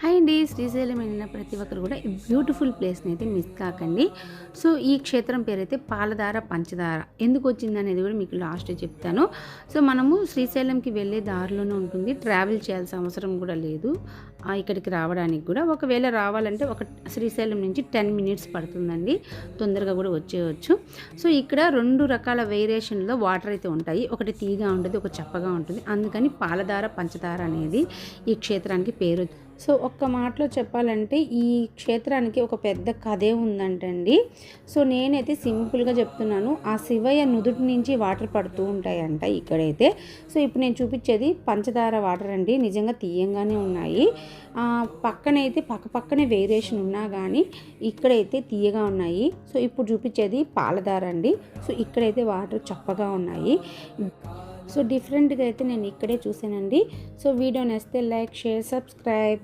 Hi అండి. శ్రీశైలం వెళ్ళిన ప్రతి ఒక్కరు కూడా ఈ బ్యూటిఫుల్ ప్లేస్ని అయితే మిస్ కాకండి. సో ఈ క్షేత్రం పేరైతే పాలధార పంచదార ఎందుకు వచ్చింది అనేది కూడా మీకు లాస్ట్ చెప్తాను. సో మనము శ్రీశైలంకి వెళ్ళే దారిలోనే ఉంటుంది. ట్రావెల్ చేయాల్సిన అవసరం కూడా లేదు. ఇక్కడికి రావడానికి కూడా. ఒకవేళ రావాలంటే ఒక శ్రీశైలం నుంచి టెన్ మినిట్స్ పడుతుందండి. తొందరగా కూడా వచ్చేయచ్చు. సో ఇక్కడ రెండు రకాల వేరియేషన్లో వాటర్ అయితే ఉంటాయి. ఒకటి తీగా ఉంటుంది ఒక చప్పగా ఉంటుంది. అందుకని పాలధార పంచదార అనేది ఈ క్షేత్రానికి పేరు సో ఒక్క మాటలో చెప్పాలంటే ఈ క్షేత్రానికి ఒక పెద్ద కథే ఉందంటండి. సో నేనైతే సింపుల్గా చెప్తున్నాను. ఆ శివయ్య నుదుటి నుంచి వాటర్ పడుతూ ఉంటాయంట ఇక్కడైతే. సో ఇప్పుడు నేను చూపించేది పంచదార వాటర్ అండి. నిజంగా తీయంగానే ఉన్నాయి. పక్కనైతే పక్క పక్కనే వేరియేషన్ ఉన్నా కానీ ఇక్కడైతే తీయగా ఉన్నాయి. సో ఇప్పుడు చూపించేది పాలదార అండి. సో ఇక్కడైతే వాటర్ చప్పగా ఉన్నాయి. సో డిఫరెంట్గా అయితే నేను ఇక్కడే చూసానండి. సో వీడియో నేస్తే లైక్ షేర్ సబ్స్క్రైబ్.